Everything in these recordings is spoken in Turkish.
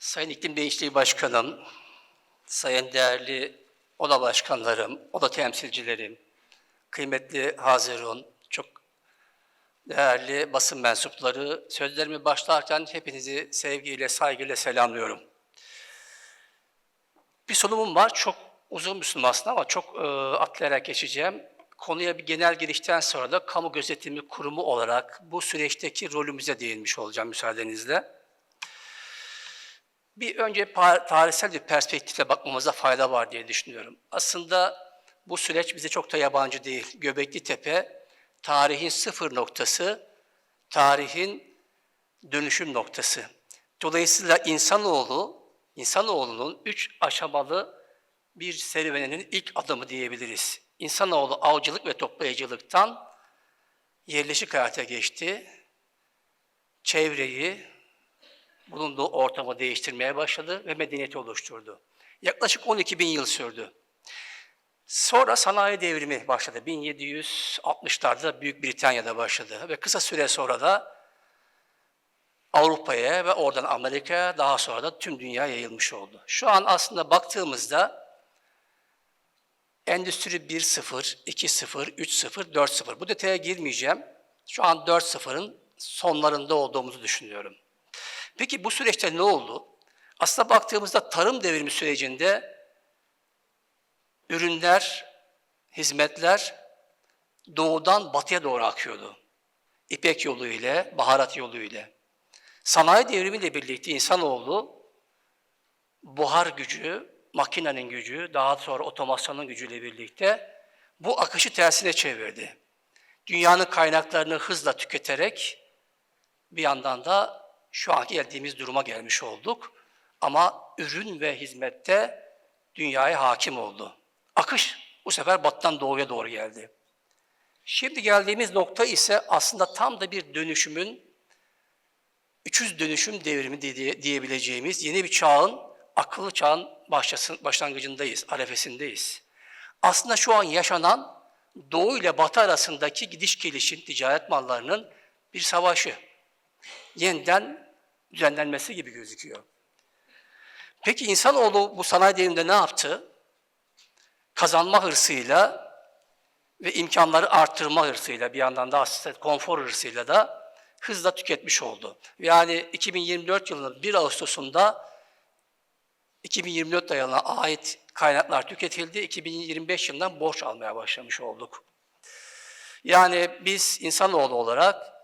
Sayın İklim Değişikliği Başkanım, sayın değerli oda başkanlarım, oda temsilcilerim, kıymetli Hazirun, çok değerli basın mensupları, sözlerimi başlarken hepinizi sevgiyle, saygıyla selamlıyorum. Bir sunumum var, çok uzun bir sunum aslında ama çok e, atlayarak geçeceğim. Konuya bir genel girişten sonra da kamu gözetimi kurumu olarak bu süreçteki rolümüze değinmiş olacağım müsaadenizle. Bir önce tarihsel bir perspektifle bakmamıza fayda var diye düşünüyorum. Aslında bu süreç bize çok da yabancı değil. Göbekli Tepe tarihin sıfır noktası, tarihin dönüşüm noktası. Dolayısıyla insanoğlu, insanoğlunun üç aşamalı bir serüveninin ilk adımı diyebiliriz. İnsanoğlu avcılık ve toplayıcılıktan yerleşik hayata geçti. Çevreyi, bulunduğu ortamı değiştirmeye başladı ve medeniyeti oluşturdu. Yaklaşık 12 bin yıl sürdü. Sonra sanayi devrimi başladı. 1760'larda Büyük Britanya'da başladı ve kısa süre sonra da Avrupa'ya ve oradan Amerika'ya daha sonra da tüm dünya yayılmış oldu. Şu an aslında baktığımızda Endüstri 1.0, 2.0, 3.0, 4.0. Bu detaya girmeyeceğim. Şu an 4.0'ın sonlarında olduğumuzu düşünüyorum. Peki bu süreçte ne oldu? Aslında baktığımızda tarım devrimi sürecinde ürünler, hizmetler doğudan batıya doğru akıyordu. İpek yolu ile, baharat yolu ile. Sanayi devrimiyle birlikte insanoğlu buhar gücü, makinenin gücü, daha sonra otomasyonun gücüyle birlikte bu akışı tersine çevirdi. Dünyanın kaynaklarını hızla tüketerek bir yandan da şu anki geldiğimiz duruma gelmiş olduk. Ama ürün ve hizmette dünyaya hakim oldu. Akış bu sefer batıdan doğuya doğru geldi. Şimdi geldiğimiz nokta ise aslında tam da bir dönüşümün, 300 dönüşüm devrimi diye- diyebileceğimiz yeni bir çağın, akıllı çağın başlangıcındayız, arefesindeyiz. Aslında şu an yaşanan Doğu ile Batı arasındaki gidiş gelişin, ticaret mallarının bir savaşı yeniden düzenlenmesi gibi gözüküyor. Peki insanoğlu bu sanayi devriminde ne yaptı? Kazanma hırsıyla ve imkanları arttırma hırsıyla bir yandan da aslında konfor hırsıyla da hızla tüketmiş oldu. Yani 2024 yılının 1 Ağustos'unda 2024 yılına ait kaynaklar tüketildi. 2025 yılından borç almaya başlamış olduk. Yani biz insanoğlu olarak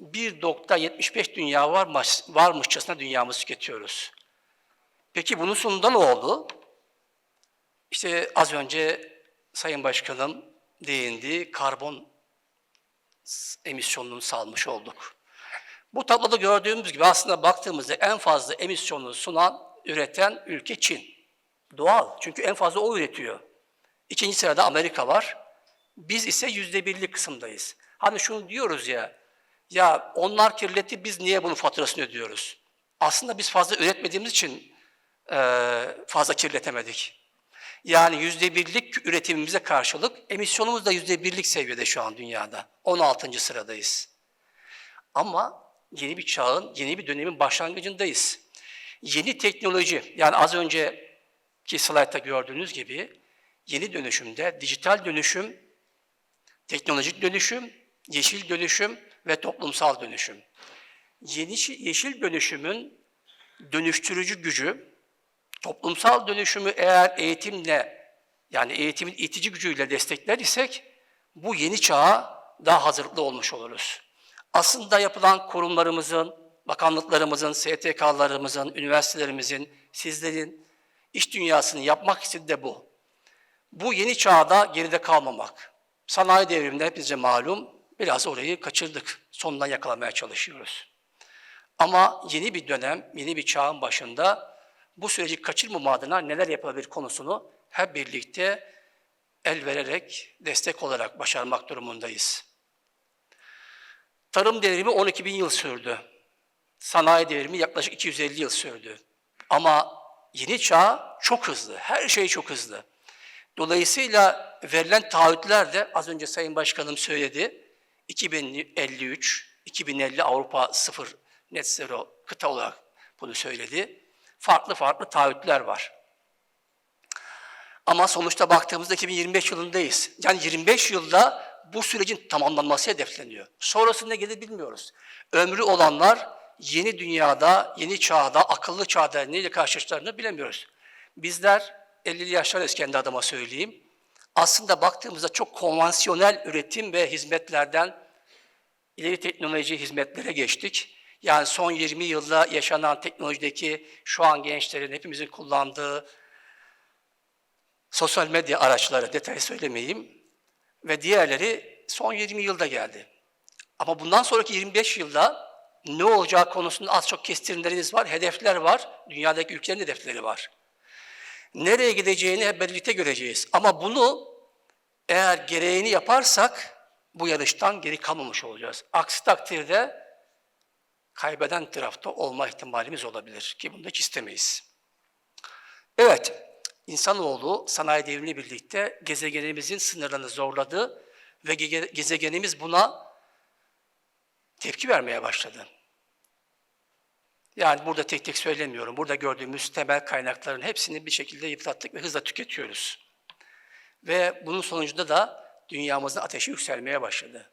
1.75 dünya varmış, varmışçasına dünyamızı tüketiyoruz. Peki bunun sonunda ne oldu? İşte az önce Sayın Başkanım değindi, karbon emisyonunu salmış olduk. Bu tabloda gördüğümüz gibi aslında baktığımızda en fazla emisyonu sunan, üreten ülke Çin. Doğal, çünkü en fazla o üretiyor. İkinci sırada Amerika var. Biz ise yüzde birlik kısımdayız. Hani şunu diyoruz ya, ya onlar kirletti, biz niye bunun faturasını ödüyoruz? Aslında biz fazla üretmediğimiz için eee, fazla kirletemedik. Yani yüzde birlik üretimimize karşılık emisyonumuz da yüzde birlik seviyede şu an dünyada. 16. sıradayız. Ama yeni bir çağın, yeni bir dönemin başlangıcındayız. Yeni teknoloji, yani az önceki slaytta gördüğünüz gibi yeni dönüşümde dijital dönüşüm, teknolojik dönüşüm, yeşil dönüşüm ve toplumsal dönüşüm. Yeni yeşil dönüşümün dönüştürücü gücü, toplumsal dönüşümü eğer eğitimle, yani eğitimin itici gücüyle destekler isek, bu yeni çağa daha hazırlıklı olmuş oluruz. Aslında yapılan kurumlarımızın, bakanlıklarımızın, STK'larımızın, üniversitelerimizin, sizlerin iş dünyasını yapmak istediği de bu. Bu yeni çağda geride kalmamak. Sanayi devriminde hepinize malum, biraz orayı kaçırdık. Sonundan yakalamaya çalışıyoruz. Ama yeni bir dönem, yeni bir çağın başında bu süreci kaçırmama adına neler yapılabilir konusunu hep birlikte el vererek, destek olarak başarmak durumundayız. Tarım devrimi 12 bin yıl sürdü. Sanayi devrimi yaklaşık 250 yıl sürdü. Ama yeni çağ çok hızlı, her şey çok hızlı. Dolayısıyla verilen taahhütler de az önce Sayın Başkanım söyledi. 2053, 2050 Avrupa sıfır net zero kıta olarak bunu söyledi. Farklı farklı taahhütler var. Ama sonuçta baktığımızda 2025 yılındayız. Yani 25 yılda bu sürecin tamamlanması hedefleniyor. Sonrası ne gelir bilmiyoruz. Ömrü olanlar yeni dünyada, yeni çağda, akıllı çağda neyle karşılaştıklarını bilemiyoruz. Bizler 50'li yaşlarız kendi adıma söyleyeyim. Aslında baktığımızda çok konvansiyonel üretim ve hizmetlerden ileri teknoloji hizmetlere geçtik. Yani son 20 yılda yaşanan teknolojideki şu an gençlerin hepimizin kullandığı sosyal medya araçları, detay söylemeyeyim ve diğerleri son 20 yılda geldi. Ama bundan sonraki 25 yılda ne olacağı konusunda az çok kestirimlerimiz var, hedefler var, dünyadaki ülkelerin hedefleri var. Nereye gideceğini hep birlikte göreceğiz. Ama bunu eğer gereğini yaparsak bu yarıştan geri kalmamış olacağız. Aksi takdirde kaybeden tarafta olma ihtimalimiz olabilir ki bunu hiç istemeyiz. Evet, insanoğlu sanayi devrimiyle birlikte gezegenimizin sınırlarını zorladı ve ge- gezegenimiz buna tepki vermeye başladı. Yani burada tek tek söylemiyorum. Burada gördüğümüz temel kaynakların hepsini bir şekilde yıprattık ve hızla tüketiyoruz. Ve bunun sonucunda da dünyamızın ateşi yükselmeye başladı.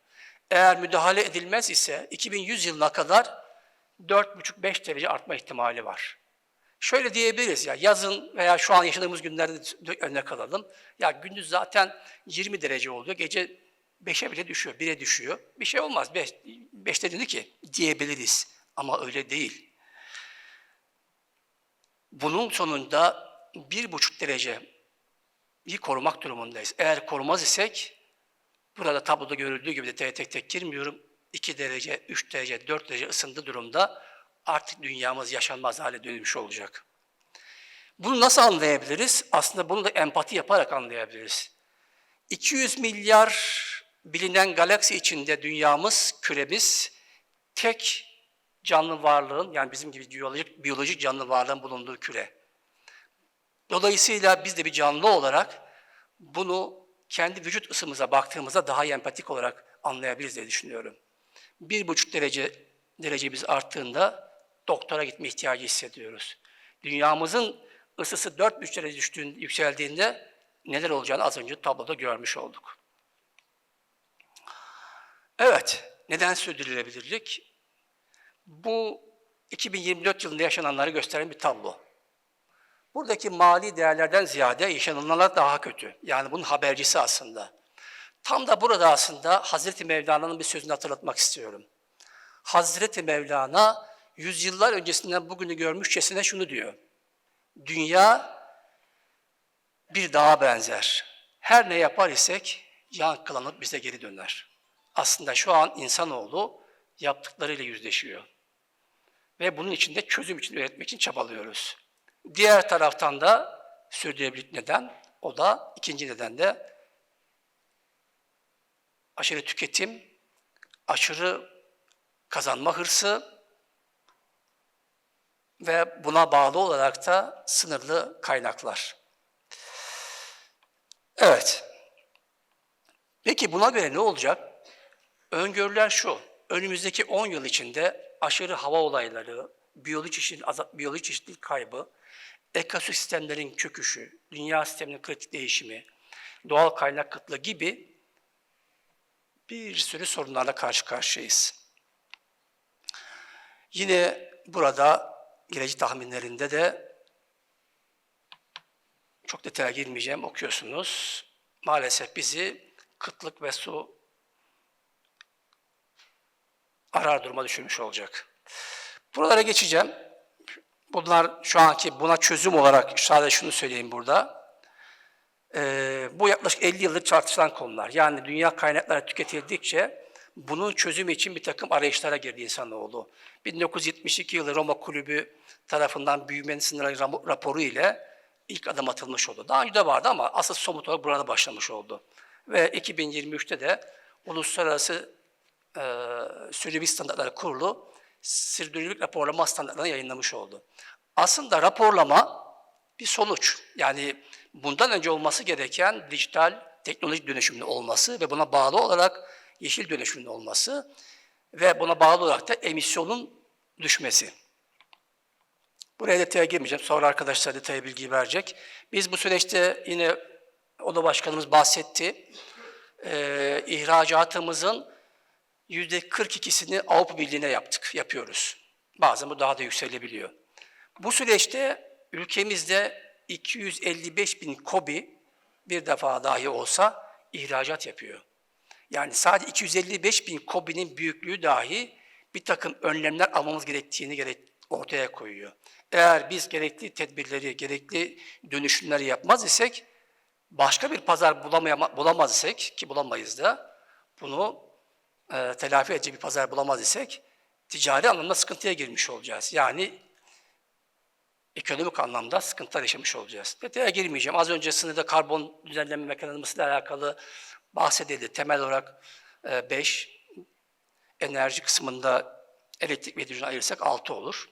Eğer müdahale edilmez ise 2100 yılına kadar 4,5-5 derece artma ihtimali var. Şöyle diyebiliriz ya yazın veya şu an yaşadığımız günlerde de örnek alalım. Ya gündüz zaten 20 derece oluyor, gece 5'e bile düşüyor, 1'e düşüyor. Bir şey olmaz, 5, 5 dedi ki diyebiliriz ama öyle değil. Bunun sonunda 1,5 dereceyi korumak durumundayız. Eğer korumaz isek, burada tabloda görüldüğü gibi de tek tek girmiyorum, 2 derece, 3 derece, 4 derece ısındığı durumda artık dünyamız yaşanmaz hale dönmüş olacak. Bunu nasıl anlayabiliriz? Aslında bunu da empati yaparak anlayabiliriz. 200 milyar bilinen galaksi içinde dünyamız, küremiz tek canlı varlığın yani bizim gibi biyolojik, biyolojik canlı varlığın bulunduğu küre. Dolayısıyla biz de bir canlı olarak bunu kendi vücut ısımıza baktığımızda daha empatik olarak anlayabiliriz diye düşünüyorum. Bir buçuk derece derecemiz arttığında doktora gitme ihtiyacı hissediyoruz. Dünyamızın ısısı 4,5 derece düştüğünde, yükseldiğinde neler olacağını az önce tabloda görmüş olduk. Evet, neden sürdürülebilirlik? Bu 2024 yılında yaşananları gösteren bir tablo. Buradaki mali değerlerden ziyade yaşananlar daha kötü. Yani bunun habercisi aslında. Tam da burada aslında Hazreti Mevlana'nın bir sözünü hatırlatmak istiyorum. Hazreti Mevlana yüzyıllar öncesinden bugünü görmüşçesine şunu diyor. Dünya bir dağa benzer. Her ne yapar isek yankılanıp bize geri döner. Aslında şu an insanoğlu yaptıklarıyla yüzleşiyor. Ve bunun için de çözüm için üretmek için çabalıyoruz. Diğer taraftan da sürdürülebilirlik neden, o da ikinci neden de aşırı tüketim, aşırı kazanma hırsı ve buna bağlı olarak da sınırlı kaynaklar. Evet. Peki buna göre ne olacak? Öngörüler şu, önümüzdeki 10 yıl içinde aşırı hava olayları, biyolojik biyolojik çeşitlilik kaybı, ekosistemlerin çöküşü, dünya sisteminin kritik değişimi, doğal kaynak kıtlığı gibi bir sürü sorunlarla karşı karşıyayız. Yine burada gelecek tahminlerinde de çok detaya girmeyeceğim, okuyorsunuz. Maalesef bizi kıtlık ve su arar duruma düşürmüş olacak. Buralara geçeceğim. Bunlar şu anki buna çözüm olarak sadece şunu söyleyeyim burada. Ee, bu yaklaşık 50 yıllık tartışılan konular. Yani dünya kaynakları tüketildikçe bunun çözümü için bir takım arayışlara girdi insanoğlu. 1972 yılı Roma Kulübü tarafından büyümenin sınırları raporu ile ilk adım atılmış oldu. Daha önce de vardı ama asıl somut olarak burada başlamış oldu. Ve 2023'te de Uluslararası e, Sürdürülebilirlik Standartları Kurulu sürdürülebilirlik raporlama standartlarını yayınlamış oldu. Aslında raporlama bir sonuç. Yani bundan önce olması gereken dijital teknolojik dönüşümün olması ve buna bağlı olarak yeşil dönüşümün olması ve buna bağlı olarak da emisyonun düşmesi. Buraya detaya girmeyeceğim. Sonra arkadaşlar detaya bilgi verecek. Biz bu süreçte yine Oda Başkanımız bahsetti. Ee, ihracatımızın yüzde 42'sini Avrupa Birliği'ne yaptık, yapıyoruz. Bazen bu daha da yükselebiliyor. Bu süreçte ülkemizde 255 bin kobi bir defa dahi olsa ihracat yapıyor. Yani sadece 255 bin kobinin büyüklüğü dahi bir takım önlemler almamız gerektiğini gerek ortaya koyuyor. Eğer biz gerekli tedbirleri, gerekli dönüşümleri yapmaz isek, başka bir pazar bulamaz isek, ki bulamayız da, bunu e, telafi edici bir pazar bulamaz isek, ticari anlamda sıkıntıya girmiş olacağız. Yani ekonomik anlamda sıkıntılar yaşamış olacağız. Detaya girmeyeceğim. Az önce sınırda karbon düzenleme mekanizmasıyla alakalı bahsedildi. Temel olarak 5, enerji kısmında elektrik ve hidrojen ayırırsak 6 olur.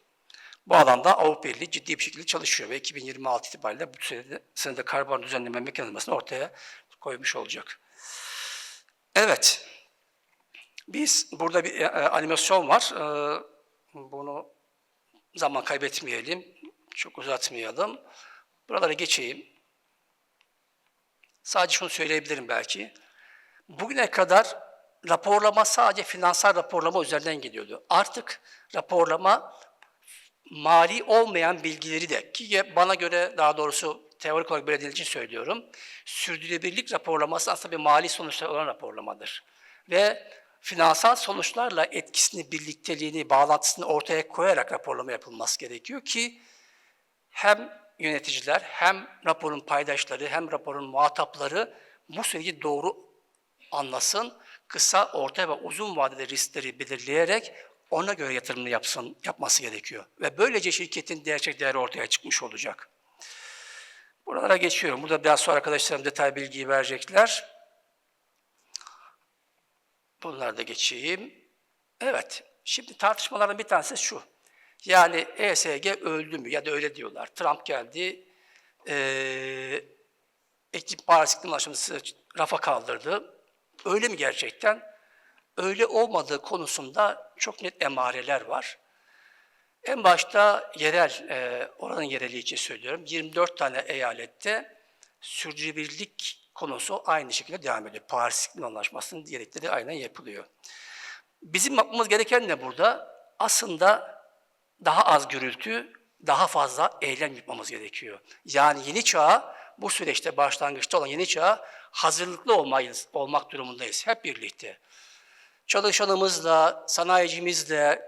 Bu alanda Avrupa Birliği ciddi bir şekilde çalışıyor ve 2026 itibariyle bu sürede sınırda karbon düzenleme mekanizmasını ortaya koymuş olacak. Evet, biz burada bir e, animasyon var. E, bunu zaman kaybetmeyelim, çok uzatmayalım. Buralara geçeyim. Sadece şunu söyleyebilirim belki. Bugüne kadar raporlama sadece finansal raporlama üzerinden gidiyordu. Artık raporlama mali olmayan bilgileri de ki bana göre daha doğrusu teorik olarak böyle için söylüyorum. Sürdürülebilirlik raporlaması aslında bir mali sonuçlar olan raporlamadır. Ve finansal sonuçlarla etkisini, birlikteliğini, bağlantısını ortaya koyarak raporlama yapılması gerekiyor ki hem yöneticiler hem raporun paydaşları hem raporun muhatapları bu süreci doğru anlasın, kısa, orta ve uzun vadede riskleri belirleyerek ona göre yatırımını yapsın, yapması gerekiyor. Ve böylece şirketin gerçek değeri ortaya çıkmış olacak. Buralara geçiyorum. Burada biraz sonra arkadaşlarım detay bilgiyi verecekler. Bunları da geçeyim. Evet, şimdi tartışmaların bir tanesi şu. Yani ESG öldü mü ya da öyle diyorlar. Trump geldi, ee, Paris İklim Anlaşması rafa kaldırdı. Öyle mi gerçekten? Öyle olmadığı konusunda çok net emareler var. En başta yerel, e, oranın yereli için söylüyorum. 24 tane eyalette sürdürülebilirlik konusu aynı şekilde devam ediyor. Paris İklim Anlaşması'nın gerekleri aynen yapılıyor. Bizim yapmamız gereken ne burada? Aslında daha az gürültü, daha fazla eylem yapmamız gerekiyor. Yani yeni çağa, bu süreçte başlangıçta olan yeni çağa hazırlıklı olmayız, olmak durumundayız hep birlikte. Çalışanımızla, sanayicimizle,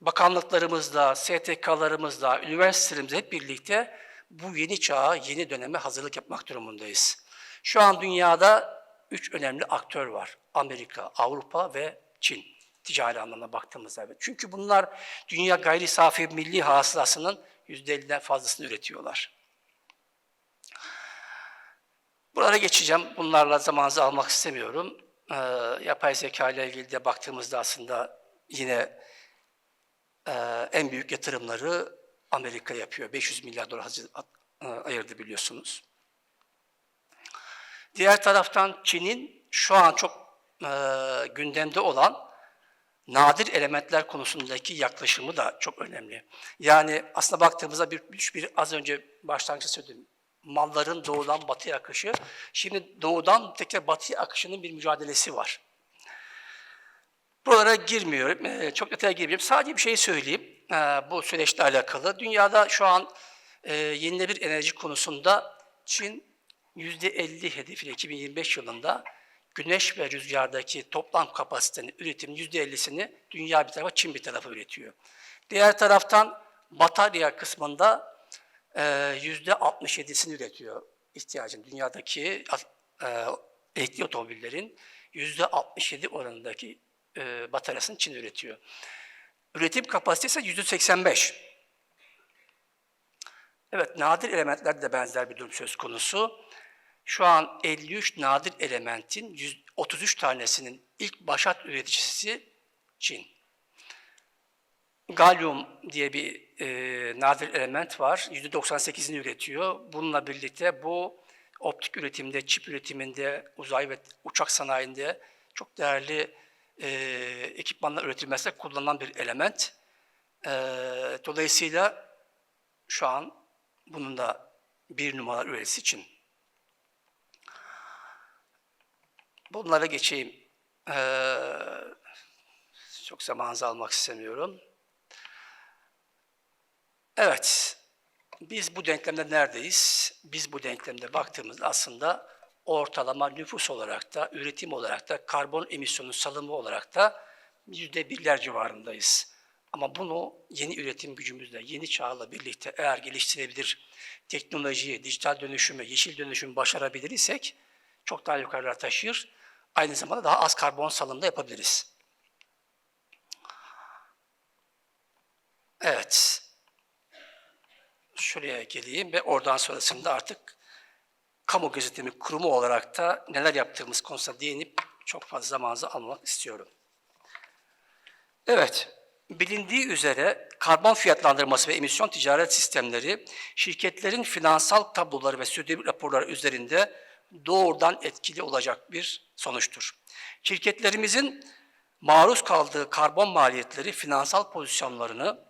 bakanlıklarımızla, STK'larımızla, üniversitelerimizle hep birlikte bu yeni çağa, yeni döneme hazırlık yapmak durumundayız. Şu an dünyada üç önemli aktör var. Amerika, Avrupa ve Çin. Ticari anlamda baktığımızda. Çünkü bunlar dünya gayri safi milli hasılasının %50'den fazlasını üretiyorlar. Buralara geçeceğim. Bunlarla zamanınızı almak istemiyorum. Ee, yapay zeka ile ilgili de baktığımızda aslında yine e, en büyük yatırımları Amerika yapıyor. 500 milyar dolar e, ayırdı biliyorsunuz. Diğer taraftan Çin'in şu an çok e, gündemde olan nadir elementler konusundaki yaklaşımı da çok önemli. Yani aslında baktığımızda bir, bir az önce başlangıçta söyledim. Malların doğudan batıya akışı. Şimdi doğudan tekrar batıya akışının bir mücadelesi var. Buralara girmiyorum, e, çok detaya girmiyorum. Sadece bir şey söyleyeyim e, bu süreçle alakalı. Dünyada şu an e, yenilenebilir enerji konusunda Çin %50 hedefiyle 2025 yılında güneş ve rüzgardaki toplam kapasitenin üretimin %50'sini dünya bir tarafa, Çin bir tarafa üretiyor. Diğer taraftan batarya kısmında %67'sini üretiyor ihtiyacın. Dünyadaki elektrikli otomobillerin %67 oranındaki e, bataryasını Çin üretiyor. Üretim kapasitesi ise yüzde 85. Evet, nadir elementlerde de benzer bir durum söz konusu. Şu an 53 nadir elementin 33 tanesinin ilk başat üreticisi Çin. Galyum diye bir e, nadir element var. %98'ini üretiyor. Bununla birlikte bu optik üretimde, çip üretiminde, uzay ve uçak sanayinde çok değerli e, ekipmanlar üretilmesinde kullanılan bir element. E, dolayısıyla şu an bunun da bir numara üyesi için. Bunlara geçeyim. Ee, çok zamanınızı almak istemiyorum. Evet, biz bu denklemde neredeyiz? Biz bu denklemde baktığımızda aslında ortalama nüfus olarak da, üretim olarak da, karbon emisyonu salımı olarak da yüzde birler civarındayız. Ama bunu yeni üretim gücümüzle, yeni çağla birlikte eğer geliştirebilir, teknolojiyi, dijital dönüşümü, yeşil dönüşümü başarabilir isek çok daha yukarılara taşır. Aynı zamanda daha az karbon salımı da yapabiliriz. Evet. Şuraya geleyim ve oradan sonrasında artık kamu gözetimi kurumu olarak da neler yaptığımız konusunda değinip çok fazla zamanınızı almak istiyorum. Evet, bilindiği üzere karbon fiyatlandırması ve emisyon ticaret sistemleri şirketlerin finansal tabloları ve sürdürülebilir raporları üzerinde doğrudan etkili olacak bir sonuçtur. Şirketlerimizin maruz kaldığı karbon maliyetleri finansal pozisyonlarını,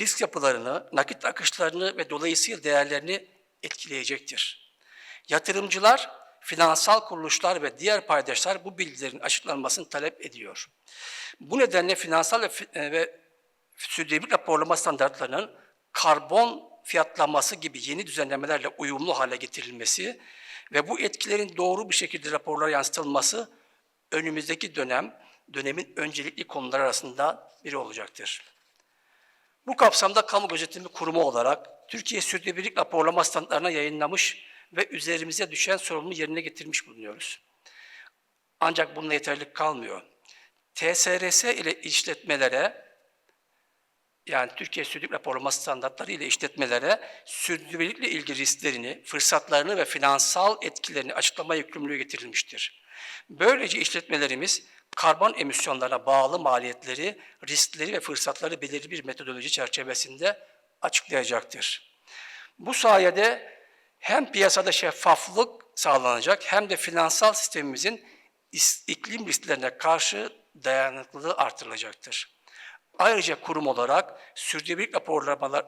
risk yapılarını, nakit akışlarını ve dolayısıyla değerlerini etkileyecektir. Yatırımcılar, finansal kuruluşlar ve diğer paydaşlar bu bilgilerin açıklanmasını talep ediyor. Bu nedenle finansal ve, e, ve sürdürülebilir raporlama standartlarının karbon fiyatlaması gibi yeni düzenlemelerle uyumlu hale getirilmesi ve bu etkilerin doğru bir şekilde raporlara yansıtılması önümüzdeki dönem, dönemin öncelikli konular arasında biri olacaktır. Bu kapsamda Kamu Gözetimi Kurumu olarak Türkiye Sürdürülebilirlik Raporlama Standartlarına yayınlamış ve üzerimize düşen sorumluluğu yerine getirmiş bulunuyoruz. Ancak bununla yeterlik kalmıyor. TSRS ile işletmelere, yani Türkiye Sürdürülebilirlik Raporlama Standartları ile işletmelere sürdürülebilirlikle ilgili risklerini, fırsatlarını ve finansal etkilerini açıklama yükümlülüğü getirilmiştir. Böylece işletmelerimiz karbon emisyonlarına bağlı maliyetleri, riskleri ve fırsatları belirli bir metodoloji çerçevesinde açıklayacaktır. Bu sayede hem piyasada şeffaflık sağlanacak hem de finansal sistemimizin iklim risklerine karşı dayanıklılığı artırılacaktır. Ayrıca kurum olarak sürdürülebilirlik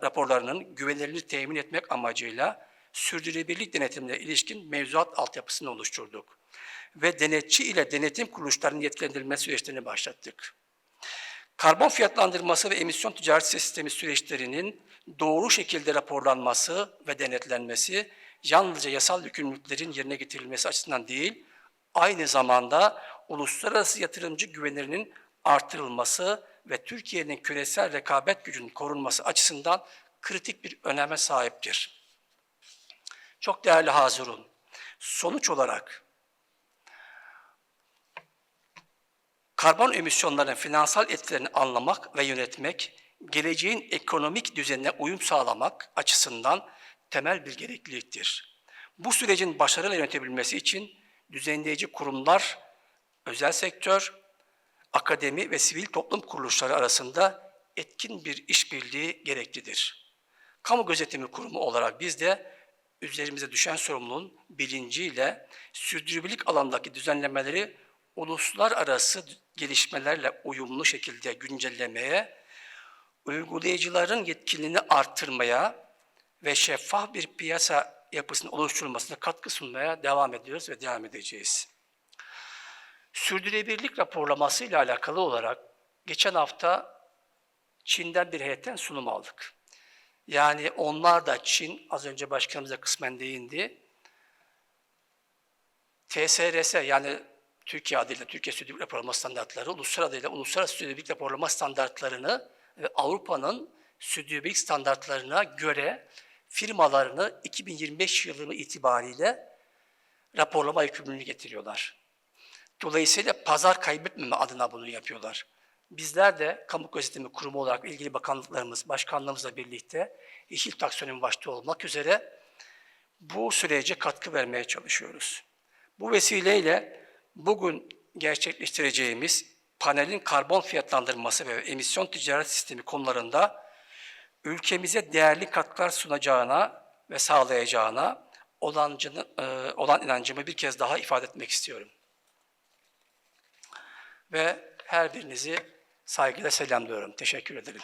raporlarının güvenilirliğini temin etmek amacıyla sürdürülebilirlik denetimine ilişkin mevzuat altyapısını oluşturduk ve denetçi ile denetim kuruluşlarının yetkilendirilme süreçlerini başlattık. Karbon fiyatlandırması ve emisyon ticaret sistemi süreçlerinin doğru şekilde raporlanması ve denetlenmesi yalnızca yasal yükümlülüklerin yerine getirilmesi açısından değil, aynı zamanda uluslararası yatırımcı güvenirinin artırılması ve Türkiye'nin küresel rekabet gücünün korunması açısından kritik bir öneme sahiptir. Çok değerli Hazirun, sonuç olarak karbon emisyonlarının finansal etkilerini anlamak ve yönetmek, geleceğin ekonomik düzenine uyum sağlamak açısından temel bir gerekliliktir. Bu sürecin başarıyla yönetebilmesi için düzenleyici kurumlar, özel sektör, akademi ve sivil toplum kuruluşları arasında etkin bir işbirliği gereklidir. Kamu Gözetimi Kurumu olarak biz de üzerimize düşen sorumluluğun bilinciyle sürdürülebilirlik alandaki düzenlemeleri uluslararası gelişmelerle uyumlu şekilde güncellemeye, uygulayıcıların yetkinliğini artırmaya ve şeffaf bir piyasa yapısının oluşturulmasına katkı sunmaya devam ediyoruz ve devam edeceğiz. Sürdürülebilirlik raporlaması ile alakalı olarak geçen hafta Çin'den bir heyetten sunum aldık. Yani onlar da Çin, az önce başkanımız da kısmen değindi, TSRS yani Türkiye adıyla Türkiye Sürdürülebilirlik Raporlama Standartları, uluslararası adıyla Uluslararası Sürdürülebilirlik Raporlama Standartlarını ve Avrupa'nın sürdürülebilirlik standartlarına göre firmalarını 2025 yılı itibariyle raporlama yükümlülüğünü getiriyorlar. Dolayısıyla pazar kaybetmeme adına bunu yapıyorlar. Bizler de Kamu Gözetimi Kurumu olarak ilgili bakanlıklarımız, başkanlığımızla birlikte Yeşil Taksonomi başta olmak üzere bu sürece katkı vermeye çalışıyoruz. Bu vesileyle bugün gerçekleştireceğimiz panelin karbon fiyatlandırması ve emisyon ticaret sistemi konularında ülkemize değerli katkılar sunacağına ve sağlayacağına olan, olan inancımı bir kez daha ifade etmek istiyorum ve her birinizi saygıyla selamlıyorum. Teşekkür ederim.